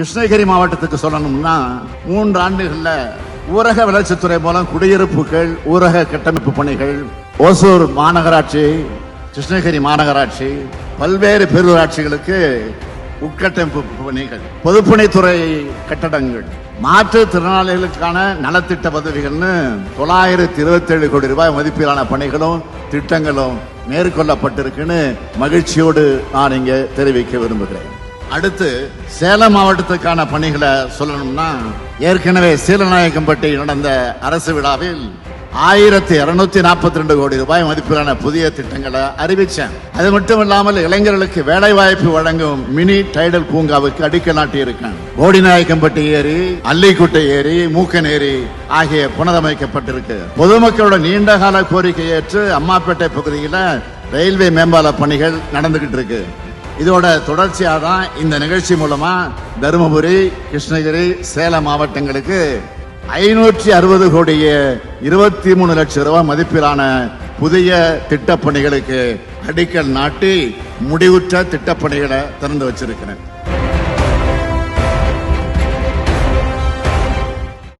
கிருஷ்ணகிரி மாவட்டத்துக்கு சொல்லணும்னா மூன்று ஆண்டுகள்ல ஊரக வளர்ச்சித்துறை மூலம் குடியிருப்புகள் ஊரக கட்டமைப்பு பணிகள் ஓசூர் மாநகராட்சி கிருஷ்ணகிரி மாநகராட்சி பல்வேறு பேரூராட்சிகளுக்கு உட்கட்டமைப்பு பணிகள் பொதுப்பணித்துறை கட்டடங்கள். மாற்றுத்திறனாளிகளுக்கான நலத்திட்ட பதவிகள்னு தொள்ளாயிரத்தி இருபத்தி ஏழு கோடி ரூபாய் மதிப்பிலான பணிகளும் திட்டங்களும் மேற்கொள்ளப்பட்டிருக்குன்னு மகிழ்ச்சியோடு நான் இங்கே தெரிவிக்க விரும்புகிறேன். அடுத்து சேலம் மாவட்டத்துக்கான பணிகளை சொல்லணும்னா ஏற்கனவே சீலநாயக்கம்பட்டி நடந்த அரசு விழாவில் ஆயிரத்தி இருநூத்தி நாற்பத்தி ரெண்டு கோடி ரூபாய் மதிப்பிலான புதிய திட்டங்களை அறிவிச்சேன். அது மட்டும் இல்லாமல் இளைஞர்களுக்கு வேலை வாய்ப்பு வழங்கும் மினி டைடல் பூங்காவுக்கு அடிக்கல் நாட்டியிருக்கேன். போடிநாயக்கம்பட்டி ஏரி அல்லிக்குட்டை ஏரி மூக்கன் ஏரி ஆகிய புனரமைக்கப்பட்டிருக்கு. பொதுமக்களோட நீண்டகால கோரிக்கை ஏற்று அம்மாப்பேட்டை பகுதியில் ரயில்வே மேம்பால பணிகள் நடந்துகிட்டு இருக்கு இதோட தொடர்ச்சியாக தான் இந்த நிகழ்ச்சி மூலமா தருமபுரி கிருஷ்ணகிரி சேலம் மாவட்டங்களுக்கு ஐநூற்றி அறுபது கோடிய இருபத்தி மூணு லட்சம் ரூபாய் மதிப்பிலான புதிய திட்டப்பணிகளுக்கு அடிக்கல் நாட்டி முடிவுற்ற திட்டப்பணிகளை திறந்து வச்சிருக்கிறேன்.